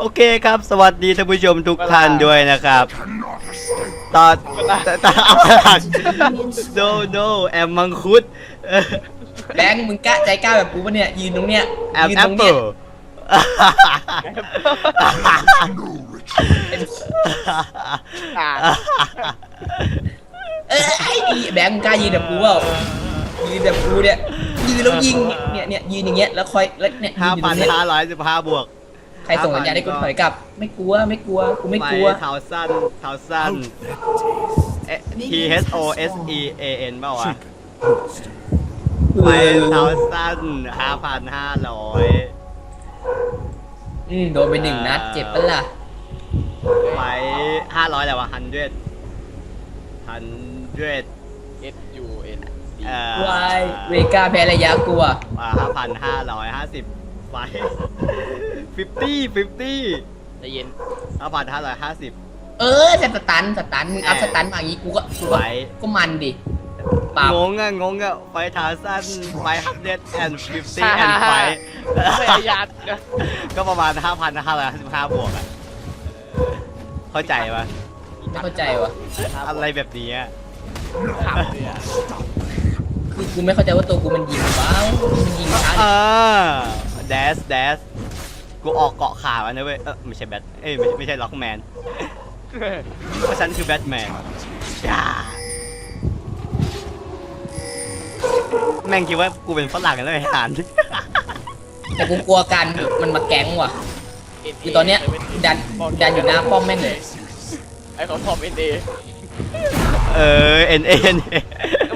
โอเคครับ สวัสดีท่านผู้ชมทุกท่านด้วยนะครับตอนตอนตอนเอาหลัง no no แอมมังคุดเออแบงค์มึงกล้าใจกล้าแบบกูปะเนี่ยยืนตรงเนี้ยแอมยืนแอตปรงเปิเนี้ยลอ่าเอ้ยไอ้แบงค์มึงกล้ายืนแบบกูเปล่ายืนแบบกูเนี่ยยืนแล้วยิงเนี่ยเนี่ยยืนอย่างเงี้ยแล้วคอยแล้วเนี่ยยืห้านอยู่ตพัรนงเนี้ยห้าร้อยสิบห้าบวก ใครส่งสัญญาณให้กูถอยกลับ ไม่กลัวไม่กลัวกูไม่กลัวเท้าสั้นเท้าสั้นเอ๊ะ T H O S E A N เปล่าวะไปเท้าสั้นห้าพันห้าร้อยอืมโดนไปหนึ่งนัดเจ็บปะล่ะไปห้าร้อยอะไรวะ hundred hundred เอสยูเอ็นเอ่อวายเวก้าแพ้ระยะกลัวห้าพันห้าร้อยห้าสิบ ไฟ fifty fifty ใจเย็นห้าพันห้าร้อยห้าสิบ เออจะสตันสตันมึงอัพสตันมาอย่างงี้กูก็กูก็ไหว ก็มันดิ ปราบงงอะงงอะไฟเท้าสั้นไฟ hundred and fifty and ไฟ พยายามนะก็ประมาณห้าพันห้าร้อยห้าสิบห้าบวกอะเข้าใจปะไม่เข้าใจวะอะไรแบบนี้อะขับเลยอะคือกูไม่เข้าใจว่าตัวกูมันยิงเปล่ามันยิงช้าเอ ดิอ dash dash กูออกเกาะขาวันนะเว้ยเออไม่ใช่แบทเอ้ยไม่ไม่ใช่ล็อกแมนเพราะฉันคือแบทแมนจ้าแม่งคิดว่ากูเป็นฝรั่งกันเลยหานแต่กูกลัวการมันมาแก๊งว่ะ คือตอนเนี้ยดันดันอยู่หน้าป้อมแม่งเลยไอ้เขาพอมเอ็นเอเออเอ็นเอ็น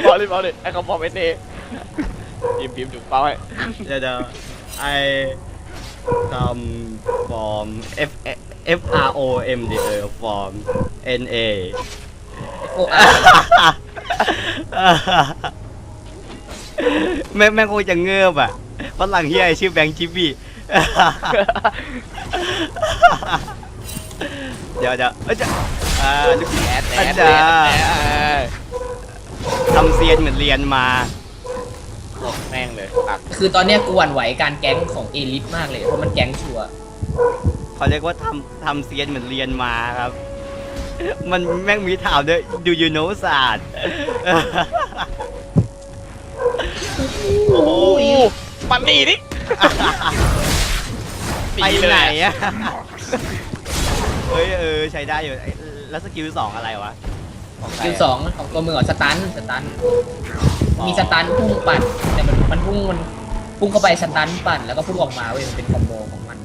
บอกเลยบอกเลยไอ้เขาพอมเอ็นเอพิมพ์พิมพ์ถูกเป้าให้เดี๋ยวเดี๋ยว I come from F F R O M D เออ from N A โอ้อะแม่งแม่งคงจะเงือบอะฝรั่งเฮียชื่อแบงค์จิบบี้เดี๋ยวเดี๋ยวเอ้ยจะอ่าแอดแออาดจาแอรดย์แอดทำเซียนเหมือนเรียนมา หลบแม่งเลยปักคือตอนเนี้ยกูหวั่นไหวการแก๊งของเอลิทมากเลย เพราะมันแก๊งชัวร์เขาเรียกว่าทำทำเซียนเหมือนเรียนมาครับ มันแม่งมีถามด้วย do you know ศาสตร์ โอ้โหมันหนีดิไปไหนอะเฮ้ยเออใช้ได้อยู่ไอ้แล้วสกิลสองอะไรวะ ของใครคิวสองของตัวมึงเหรอสตันสตัน มีสตันพุ่งปั่นแต่มันมันพุ่งมันพุ่งเข้าไปสตันปั่นแล้วก็พุ่งออกมาเว้ยมันเป็นคอมโบของมัน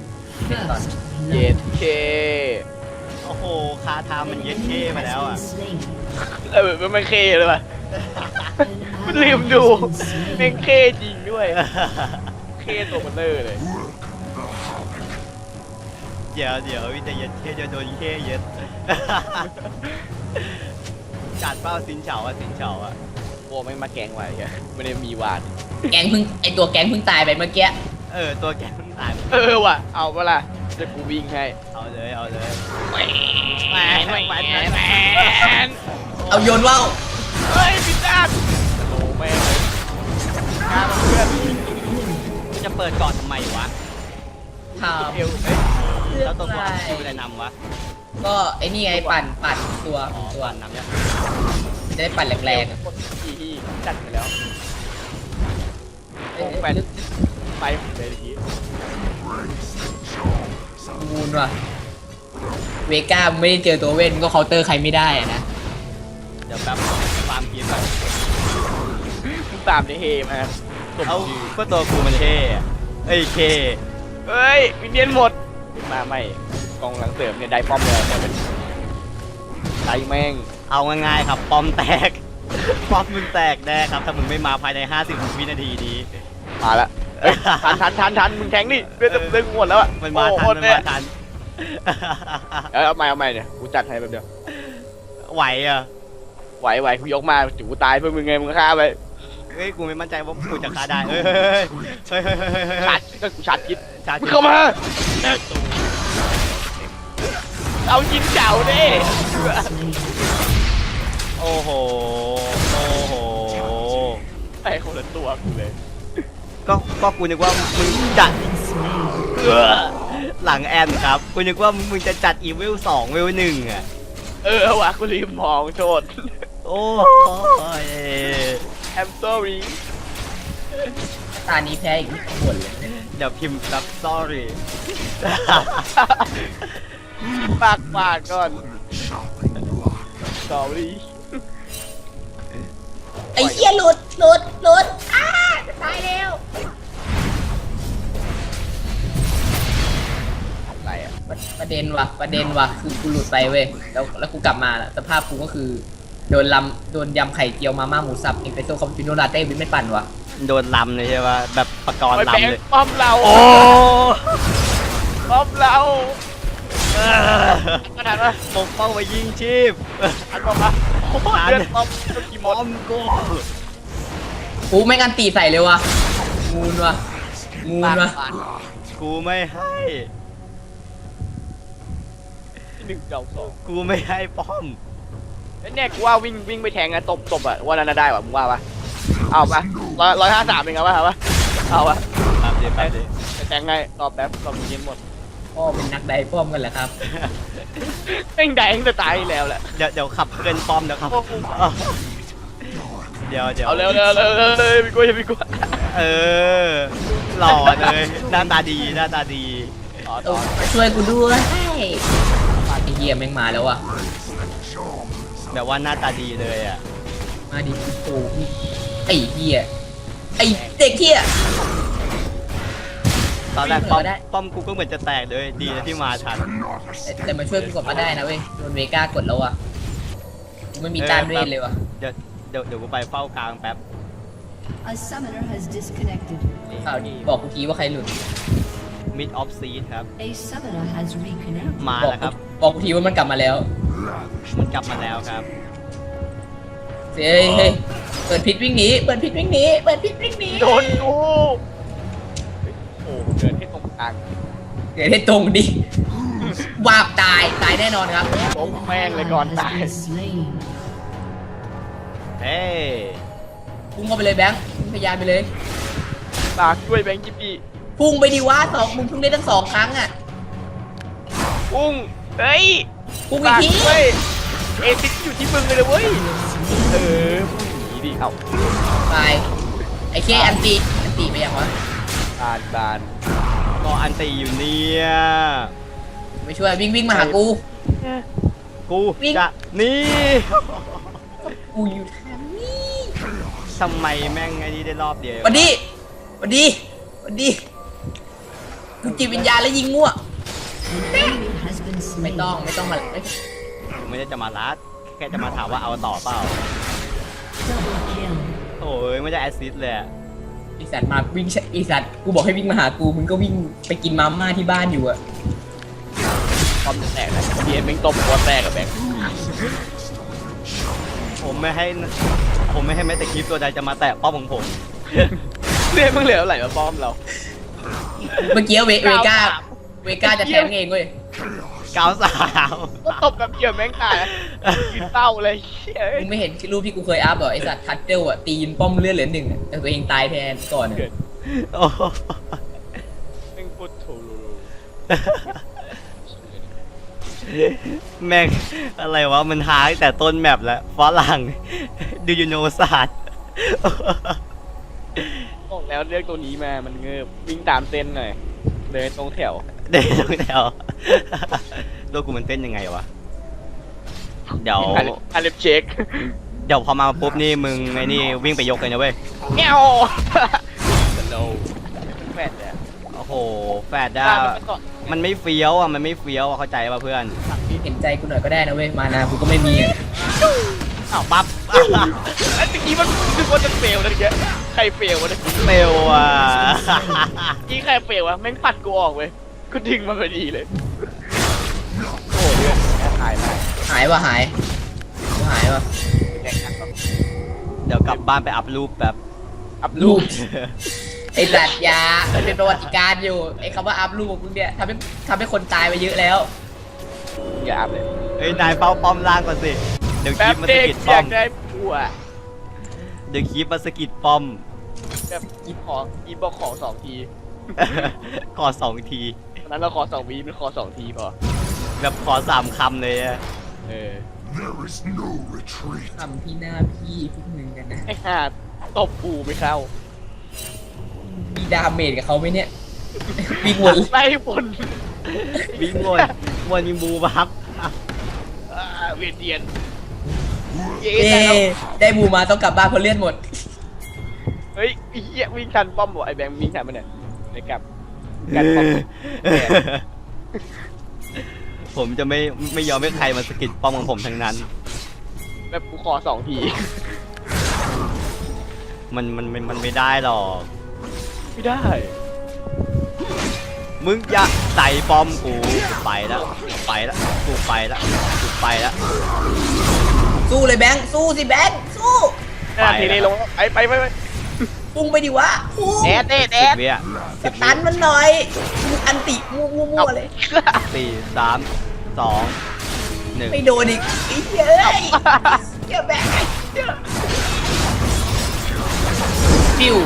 เป็นตอนเย็ดเคโอ้โหคาทามันเย็ดเท่มาแล้วอะเออมันไม่เคเลยว่ะมันลืมดูแม่งเคจริงด้วยเคตัวมันเลอเลยเดี๋ยวเดี๋ยววิจะเย็ดเท่จะโดนเท่เย็ดจัดเป้าสินเฉาอะสินเฉาอะ โอ้ไม่งมาแกล้งไว้แกไม่ได้มีหวาน แก๊งเพิ่งไอตัวแก๊งเพิ่งตายไปเมื่อกี้ เออ ตัวแกเพิ่งตายเออว่ะ เอาเปะล่ะจะกูวิ่งให้ เอาเลย เอาเลยแหวนแหวนแหวนแหวนเอาโยนว่าวเฮ้ยพิซซ่าโอ้แม่งเลยกล้าเพื่อนจะเปิดก่อนทำไมวะถามเอวเอ้ยแล้วตัวตัวคิวอะไรนำวะก็ไอ้นี่ไงปั่นปั่นตัวอ๋อตัววันนำเนี่ย จะได้ปั่นแรงๆอะคนที่ที่จัดไปแล้วเอ้ยแฟนไปผมเลยเมื่อกี้มูนว่ะเวก้าไม่ได้เจอตัวเว้นก็เคาน์เตอร์ใครไม่ได้อะนะเดี๋ยวแป๊บความคิดก่อนมึงตามในเฮมาสมเอาชื่อก็ตัวกูมันเท่อะเอ้ยเคเฮ้ยวินเดียนหมด มาไม่กองหลังเสริมเนี่ยได้ป้อมเลยหมดเลย ได้แม่ง เอาง่ายๆครับปอมแตกปอมมึงแตกแน่ครับ ถ้ามึงไม่มาภายใน 50 วินาทีนี้ มาละเอ้ยทันทันทันทันมึงแทงดิเลือดเลือดหมดแล้วอะมันมาทันโอ้มันโหมาทัน เออเอาใหม่เอาใหม่เนี่ยกูจัดให้แบบเดียวไหวเหรอะไหวไหวกูยกมาจูตายเพื่อมึงไงมึงฆ่าไปเฮ้ย กูไม่มั่นใจว่ากูจะฆ่าได้ เฮ้ยเฮ้ยเฮ้ยเฮ้ยเฮ้ยเฮ้ยชาร์จก็กูชาร์จคิดชาร์จมึงเข้ามา เอายิงเจ้าดิโอ้โห โอ้โห ไอ้คนละตัวกูเลย ก็ก็กูนึกว่ามึงจะเออหลังแอนครับกูนึกว่ามึงจะจัดอีเวลสองเวลหนึ่งอะเออว่ะกูลืมมองโทษโอ้ย I'm sorry ตานี้แพ้อีกไม่บ่นเลย เดี๋ยวพิมพ์แบบ sorry ปากปากก่อน sorry ไอ้เหี้ยหลุดหลุดหลุดอ้าจะตายแล้วอะไรอะประประเด็นว่ะประเด็นว่ะคือกูหลุดไปเว้ยแล้วแล้วกูกลับมาน่ะสภาพกูก็คือโดนลำโดนยำไข่เจียวมาม่าหมูสับเอสเปรสโซ่คาปูชิโน่ลาเต้วิปไม่ปั่นว่ะโดนลำเลยใช่ปะแบบประกรณ์ไปแบงลำเลยค์ป้อมเราโอ้ ป้อมเรา เออขนาดว่าปกป้องไปยิงชีพอันบอกว่าเลือดปอมกี่มอมกูกูไม่กันตีใส่เลยวะงูนวะงูนวะกูไม่ให้หนึ่งเก้าสองกูไม่ให้ป้อมแล้วเนี่ยกูว่าวิ่งวิ่งไปแทงอะตบตบอะว่านั้นได้ว่ะมึงว่าปะเอาปะร้อยร้อยห้าสามเองเอาปะเอาปะเอาปะครับเดี๋ยวแป๊บเดียวไปแทงไงรอบแป๊บรอมึงเย็นหมด พ่อเป็นนักไดป้อมกันเหรอครับ แม่งแดงจะตายแล้วแหละ เดี๋ยวเดี๋ยวขับเกินป้อมเดี๋ยวขับ โอ้โห เดี๋ยวเดี๋ยวเอาเร็วเร็วเร็วเร็วเร็วพี่กลัวอย่าพี่กลัวเออ หล่อเลยหน้าตาดีหน้าตาดี ต่อเอต่ออมาช่วยกูด้วยไอ้เหี้ยแม่งมาแล้วว่ะ แบบว่าหน้าตาดีเลยอะ มาดิโอ้ยไอ้เหี้ยไอ้เด็กเหี้ย ตอนแรกป้อมได้ ป้อมกูก็เหมือนจะแตกเลยดีนะที่มาทันแต่แต่มาช่วยกูกดมาได้นะเว้ยโดนเวก้ากดแล้วอะกูไม่มีต้านเวทเลยว่ะเดี๋ยวเดี๋ยวเดี๋ยวกูไปเฝ้ากลางแป๊บ A summoner has disconnected. ข่าวดีบอกกูทีว่าใครหลุด mid of seed ครับ A summoner has reconnected. มาบอกแล้วครับ บอกกูทีว่ามันกลับมาแล้ว มันกลับมาแล้วครับ เฮ้ยเฮ้ยเปิดพิษวิ่งหนี เปิดพิษวิ่งหนี เปิดพิษวิ่งหนี โดนกูโอ้เดินให้ ตรงกลางเดี๋ยวให้ตรงดิวาบตายตายแน่นอนครับล้มแม่งเลยก่อน Has ตาย been slain. เฮ้ยพุ่งเข้าไปเลยแบงค์พยายามไปเลยปากด้วยแบงค์จิปี้พุ่งไปดีว่าสองมึงเพิ่งได้ตั้งสองครั้งอะปุ้งเฮ้ยพุ่งอีกปากทีด้วยเอซิกอยู่ที่มึงเลยนะเว้ย เออหนีดิ เอ้าตายไอ้เคอันตีอันตีไปยังวะบานบาน ก็อันตีอยู่เนี่ย ไม่ช่วยวิ่งวิ่งมาหากู กูวิ่ง จะนี่กูอยู่ทางนี้ทำไมแม่งไอ้นี่ได้รอบเดียวหวันดีหวันดีหวันดีกูจิตวิญญาณแล้วยิงมั่ว An enemy has been ไม่ slain. ต้องไม่ต้องมาไม่กูไม่ได้จะมาลัดแค่จะมาถามว่าเอาต่อเปล่า Double kill. โอ้ยไม่ได้แอสซิสต์เลยอะ ไอสัตว์มาวิ่งไอสัตว์กูบอกให้วิ่งมาหากูมึงก็วิ่งไปกินมาม่าที่บ้านอยู่อะพร้อมจะแตกเลยเบียร์แม่งตบหัวแตกกับแบงค์ผมไม่ให้ ผมไม่ให้แม้แต่คลิปตัวใดจะมาแตะป้อมของผม เรื่องมึงเหลืออะไรมาป้อมเรา เมื่อกี้เวเวก้าเวก้าจะแทงเองเว้ย เก้าสาวก็ตบกับเหยื่อแม่งตายยืนเต้าเลยเฮ้ยมึงไม่เห็นรูปที่กูเคยอัพเหรอไอสัตว์ทัดเดิลอะตีนป้อมเลือดเหลือหนึ่งอะแต่ตัวเองตายแทนก่อนอะโอ้โหแม่งพูดถูกแม่งอะไรวะมันหาตั้งแต่ต้นแมปแล้วฝรั่งดูยูโนศาสตร์บอกแล้วเลือกตัวนี้มามันเงือบวิ่งตามเส้นหน่อยเดินตรงแถว เดินตรงแถวตัวกูมันเต้นยังไงวะ เดี๋ยวอันเล็บเช็คเดี๋ยวพอมาปุ๊บนี่มึงไอ้นี่วิ่งไปยกเลยนะเว้ย เงี้ยวสโนว์แฟดเลยโอ้โห แฟดด้ามันไม่เฟี้ยวอะ มันไม่เฟี้ยวอะเข้าใจป่ะเพื่อน เห็นใจกูหน่อยก็ได้นะเว้ย มานากูก็ไม่มีอะอ้าวปั๊บไอ้ตะกี้มันคือว่าจะเฟลนะทีเนี้ยใครเฟลวะเนี่ยเฟลอะยี่ใครเฟลวะแม่งปัดกูออกเว้ย กูดึงมันพอดีเลย โอ้โหเนี่ยแค่ถ่ายมาหายว่ะหายกูหายว่ะแข่งขันแบบเดี๋ยวกลับบ้านไปอัพรูปแบบ อัพรูปไอสัตว์ยามันเป็นประวัติการณ์อยู่ไอคำว่าอัพรูปของมึงเนี่ยทำให้ทำให้คนตายไปเยอะแล้ว อย่าอัพเลยเฮ้ยนายเฝ้าป้อมล่างก่อนสิ เดี๋ยวคแป๊ลิบปมันเด็สะกกิดอป้อยามกได้ผัวเดี๋ยวคลิปมันสะกิดป้อม แบบอีขออีบอกขอสองที ขอสองทีวั นนั้นเราขอสองวีมันขอสองทีพอแบบขอสามคำเลยอะเออ There is no retreat. ทำที่หน้าพี่พวกมึงกันนะไอ้ห่าตบปูไม่เข้ามีดาเมจกับเขาไหมเนี่ยวิ่งวนไล่บนวิ่งวนวนมีบูบับอะอ่าเวียนเทียนเย้เอ้ได้แล้วได้บูมาต้องกลับบ้านเพราะเลือดหมด เฮ้ยไอ้เหี้ยวิ่งทันป้อมบ่ไอ้แบงค์วิ่งทันมันเนี่ยไปกลับ กันป้อมผมจะไม่ไม่ยอมให้ใครมาสะกิดป้อมของผมทั้งนั้น แบบกูขอสองทีมันมันมันมันไม่ได้หรอก ไม่ได้ มึงอย่าใส่ป้อมกูไปแล้วกูไปแล้วกูไปแล้วกูไปแล้วสู้เลยแบงค์สู้สิแบงค์สู้หน้าทีนี้ลงแล้วไปไปไปไป พุ่งไปดิวะพุ่งแดดเดดแดสิบดวิอะสิบวิตันมันหน่อยมึงอันติมั่วๆๆเลย สี่สามสองหนึ่งไม่โดนอีกไอ้เหี้ยเอ้ยเหี้ยแบงค์ฟิว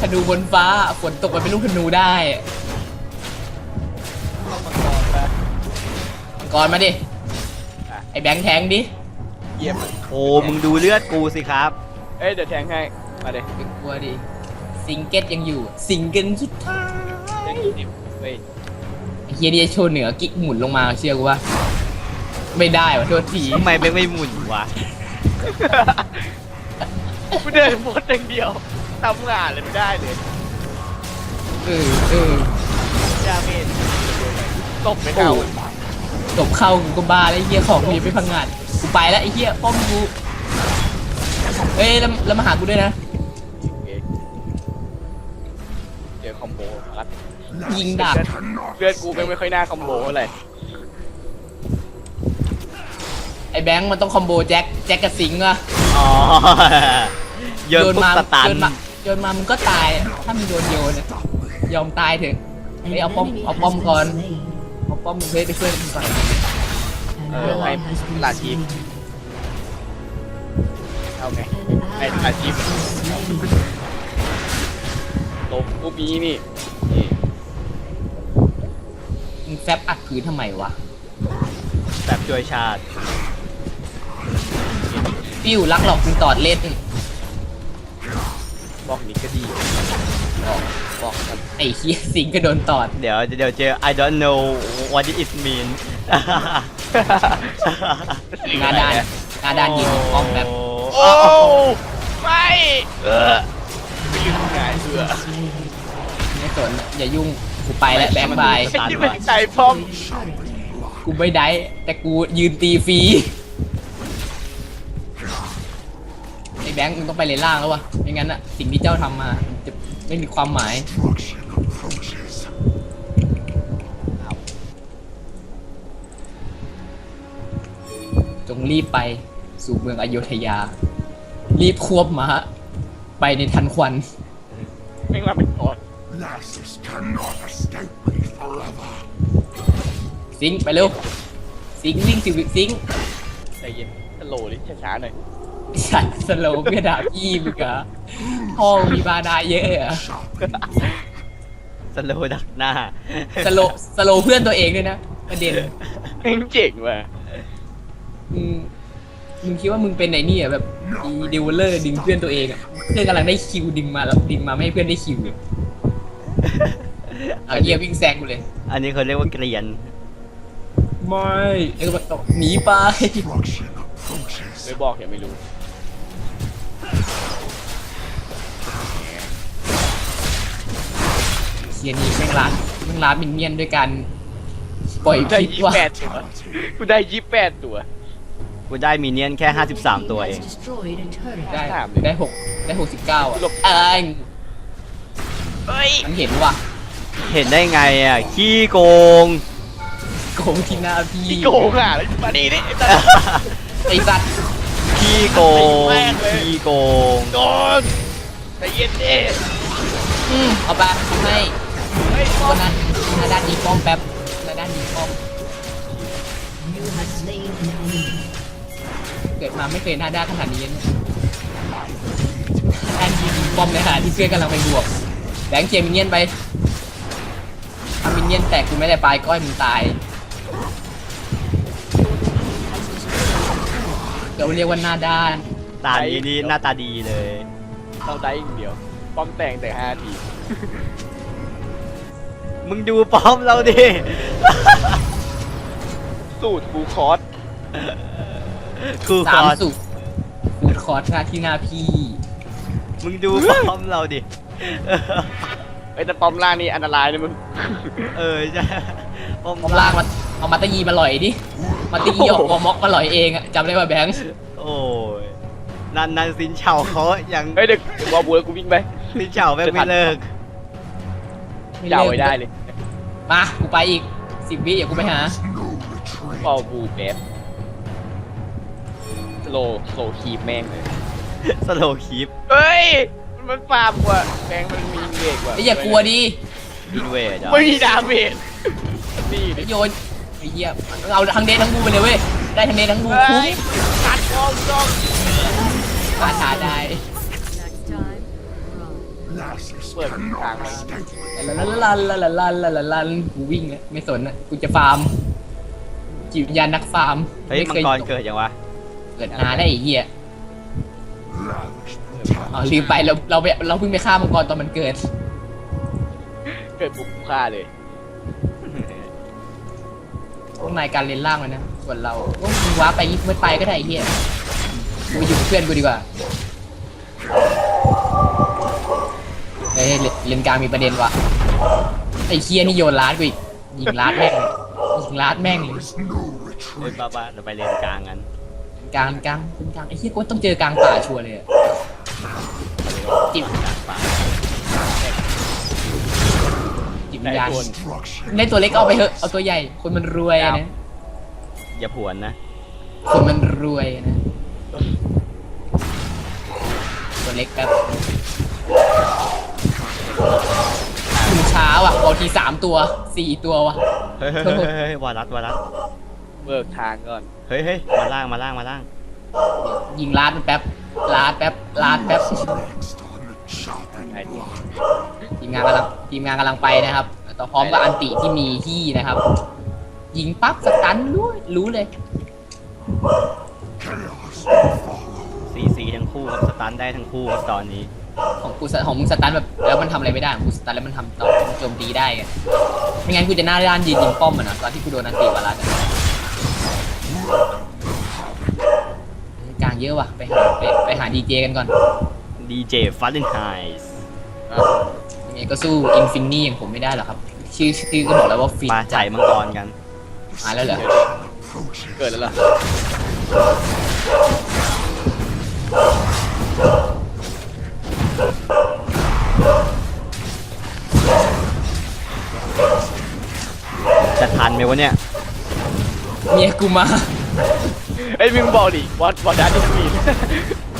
ธนูบนฟ้าฝนตกมาเป็นลูกธนูได้มังกรมาดิ ไอ้แบงค์แทงดิเยี่ยมโอ้มึงดูเลือดกูสิครับ เอ้ยเดี๋ยวแทงให้ มาเดี๋ยวไม่กลัวดิซิงเกิลยังอยู่ ซิงเกิลสุดท้ายยังยี่สิบเฮ้ยไอ้เฮียนี่จะโชว์เหนือกิ๊กหมุนลงมาเชื่อกูว่า ไม่ได้วะโทษทีทำไมไม่ไม่หมุนวะ กูเดินหมดอย่างเดียวทำงานเลยไม่ได้เลยเออเออดาเมจตบไม่เข้าจบเข้ากูก็บ้าแล้วไอ้เฮียของกูยังไม่พังงานกูไปแล้วไอ้เฮียป้อมกูเอ้ยแล้วแล้วมาหากูด้วยนะ อคอมโบคัดยิงดาบเลือดกูไม่ค่อยน่าคอมโบเท่าไหร่ไอ้แบงค์มันต้องคอมโบแจ็คแจ็คกับสิงห์อะอ๋อโยนปุ๊บมาสตันโยนมาโยนมามึงก็ตายอะถ้ามึงโดนโยนอะยอมตายเถอะ An Hey, I'll pom- enemy I'll has pom been con. slain. เอาป้อมมึงเฮ้ยไปช่วยมึงก่อน An Uh, ally I'm has been Latif. slain. เอาไง An Hey, ally Latif. has been slain. ตบกูมีนี่นี่มึงแฟบอัดพื้นทำไมวะแบบช่วยชาติปิ้วลักหลอกมึงตอดเล่นบอกนี้ก็ดีบอกบอกกันไอ้เฮียสิงห์ก็โดนตอด เดี๋ยวเดี๋ยวเจอ I don't know what it mean หน้าด้านหน้าด้านยิงป้อมแบบโอ้ไม่เออ ไม่ยืนไงเอือ Slain. ไม่สนอย่ายุ่งกูไปแล้วแบงค์บายไม่ยืนใจป้อมกูไม่ได้แต่กูยืนตีฟรีไอ้แบงค์มึงต้องไปเลนล่างแล้ววะไม่งั้นอะสิ่งที่เจ้าทำมามันจะไม่มีความหมาย Destruction approaches. จงรีบไปสู่เมืองอโยธยา รีบควบม้าไปในทันควัน แม่งมาเป็นตอน Lasses cannot escape me forever. สิงห์ไปเร็วสิงห์วิ่งสิสิงห์ใจเย็นสโลว์ดิช้าๆหน่อยสัตว์สโลว์เพื่อด่าพี่มึงเหรอพ่อมีบาดาเยอะเหรอสโลว์ดักหน้า สโลว์สโลว์เพื่อนตัวเองด้วยนะประเด็นแม่งเจ๋งว่ะมึงมึงคิดว่ามึงเป็นไหนนี่อะแบบอีเดเวลเลอร์ดึงเพื่อนตัวเองอะ เพื่อนกำลังได้คิวดึงมาแล้วดึงมาไม่ให้เพื่อนได้คิวเลยเอาเยียวิ่งแซงกูเลย อันนี้เขาเรียกว่าเกลียน ไม่แล้วก็แบบตกหนีไป Destruction approaches. ไม่บอกอย่าไม่รู้เซียนี่แม่งร้านแม่งร้านมินเนี่ยนด้วยการปล่อยได้คลิปยี่ว่า แปดตัวกูได้ยี่แปดตัว กูได้มีเนียนแค่ 53 ตัวเอง Has destroyed a turret. ได้ถามเลยได้หกได้หกสิบเก้าอะหลบเอ้ยเฮ้ยมันเห็นว่ะเห็นได้ไงอะ ขี้โกง โกงที่หน้าพี่พี่โกงอะแล้วมาดีนี่ไอ้ตัดไอ้สัตว์ขี้โกงแม่งเลยขี้โกง โดนใจเย็นดิอืมเอาไปให้เฮ้ยก็นั้นหน้าด้านนี้ป้อมแป๊บหน้าด้านนี้ป้อม You have slain an enemy. เกิดมาไม่เคยหน้าด้านขนาดนี้เนี่ยหน้าด้านยิงป้อมในขณะที่เพื่อนกำลังไปบวกแบงค์เคลียร์มินเนี่ยนไปทำมินเนี่ยนแตกกูไม่ได้ปลายก้อยมึงตายเดี๋ยวเรียกว่าหน้าด้าน ตานี้นี่หน้าตาดีเลยเราได้อย่างเดียว ป้อมแต่งแต่ห้าที มึงดูป้อมเราดิ สูตรฟูคอร์ส ครูคสามอร์สสุดฟูดคอร์สหน้าที่หน้าพี่ มึงดูป้อมเราดิไอ้ยแต่ป้อมล่างนี่อันตรายเลยมึง เออใช่ป้อมผมลากมาเอามาตะยีมาหล่อยดิมาตะยีเอาเอาม็อกมาหล่อยเองอะจำได้ป่ะแบงค์โอ้ยนันนันสินเฉาเขายังเฮ้ยเด็กเดี๋ยวบอลบูแล้วกูวิ่งไปสินเฉาแม่งไม่เลิกม่จะเอาลิกไว้ได้เลยมากูไปอีกสิบวิเดี๋ยวกูไปหา No retreat. บอลบูแบบส โลสโลคีบแม่งเลยสโลว์คีปเฮ้ย มันมันฟาร์มกว่าแบงค์มันมีเด็กกว่าไอ้ยอย่ากลัวดิอินเวดอะไม่มีดาเมจนี่ไอ้ดิโยนไอ้เหี้ยเอาทั้งเดททั้งบูไปเลยเว้ยได้ทั้งเดททั้งบูเฮ้คุ้มยตัดกองกองมาช้าได้ Next time, run. Lasses Look, cannot hang on. escape me. ลาลาลาลาลาลาลาลากูวิ่งอะไม่สนอะกูจะฟาร์มจิตวิญญาณนักฟาร์มเฮ้ยมังกรเกิดยังวะ เกิดนานได้ไอ้เหี้ย Lavish อ๋อลืมไปเราเราไปเราเพิ่งไปฆ่ามังกรตอนมันเกิด เกิดปุ๊บฆ่าเลยพวกนายการเล่นล่างมันนะ ส่วนเราโอ้ยมึงว้าไปยิบไม่ไปก็ได้ไอ้เหี้ยกูไปอยู่กับเพื่อนกูดีกว่าเฮ้ยเลเลนกลางมีประเด็นว่ะไอ้เคียนี่โยนลาดกูอีกยิงลาดแม่งเลยยิงลาดแม่งเลย is no เฮ้ย retreat. ป้าป้าเราไปเรียนกลางกัน กลางกลางเป็นกลางไอ้เหี้ยกูว่าต้องเจอกลางป่าชัวร์เลยอะจิบกลางป่าจิบวิญญาณ Destruction. เล่นตัวเล็กเอาไปเถอะเอาตัวใหญ่ คนมันรวยอะนะอย่าผวนนะ คนมันรวยอะนะ ตัวเล็กแบบถึงเช้าอะบางทีสามตัวสี่ตัวว่ะเฮ้ยเฮ้ยเฮ้ยเฮ้ยวารัสวารัสเบิกทางก่อน เฮ้ยเฮ้ยมาล่างมาล่างมาล่าง ยิงลาดมันแป๊บลาดแป๊บลาดแป๊บ Next on the chopping I- block. ทีมงานกำลังทีมงานกำลังไปนะครับต่อพร้อมกับอันติที่มีที่นะครับ ยิงปั๊บสตันรู้รู้เลย Chaos will follow. ซีซีทั้งคู่ครับสตันได้ทั้งคู่ครับตอนนี้ ของกูสของมึงสตันแบบแล้วมันทำอะไรไม่ได้ของกูสตันแล้วมันทำต่อโจมตีได้ไงไม่งั้นกูจะหน้าด้านยืนยิงป้อมมันนะตอนที่กูโดนอันติวารัสอะกลางเยอะว่ะ ไปหาไปไปหาดีเจกันก่อนดีเจฟัตเลนไฮส์ยังไงก็สู้อินฟินนี่อย่างผมไม่ได้หรอกครับ ชื่อชื่อก็บอกแล้วว่าฟินมาจ่ายมังกรกันมาแล้วเหรอ Approaches. เกิดแล้วเหรอจะทันไหมวะเนี่ย เมียกูมา เอ้ยมึงบอกดิวอตวอตดัตดิมีน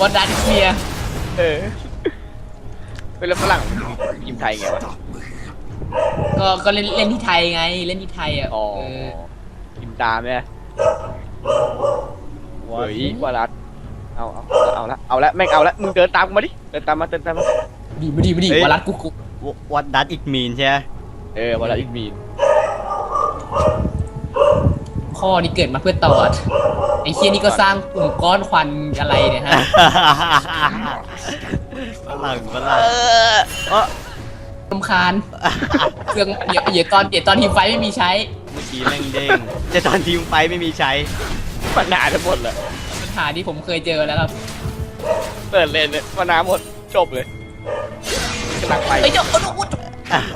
วันดันเมียเออเป็นแล้วฝรั่งยิมไทยไงวะ Stop me. ก็ก็เล่นเล่นที่ไทยไง เล่นที่ไทยอะอ๋อเออยิมตามเนี่ยเฮ้ยวอรัสเอาเอาเอาละเอาละแม่งเอาละมึงเดินตามกูมาดิเดินตามมาเดินตามมา ดีไม่ดีไม่ดีเฮ้ย วารัสกูกูวัดดัตอีกมีนใช่ไหมเออวอรัสอีกมีน พ่อนี่เกิดมาเพื่อตอดไอ้เคียนี่ก็สร้างกลุ่มก้อนควันอะไรเนี่ยฮะฝรั่งฝรั่งอเออรำคาญเครื่องเดี๋ยวเดี๋ยวตอนเดี๋ยวตอนทีมไฟท์ไม่มีใช้ เมื่อกี้แม่งเด้งแต่ตอนทีมไฟท์ไม่มีใช้ปัญหาทั้งหมดเลย ปัญหาที่ผมเคยเจอแล้วครับเปิดเลนเนี่ยปัญหาหมดจบเลยกำลังไปไอ้เจ้าโอ้โห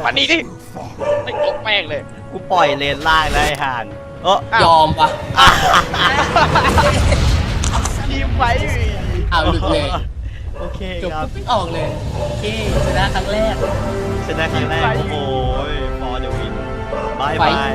วันนี้ดิ Follow. ไม่จบแม่งเลย กูปล่อยเลนล่างแล้วไอ้ห่าน เออยอมว่ะทีมไฟท์อยู่ดีเอาหลุดเลยโอเคจบครับปุ๊บไม่ออกเลย โอเคชนะครั้งแรก ชนะครั้งแรกโอ้โหฟอร์เดวินบายไฟบาย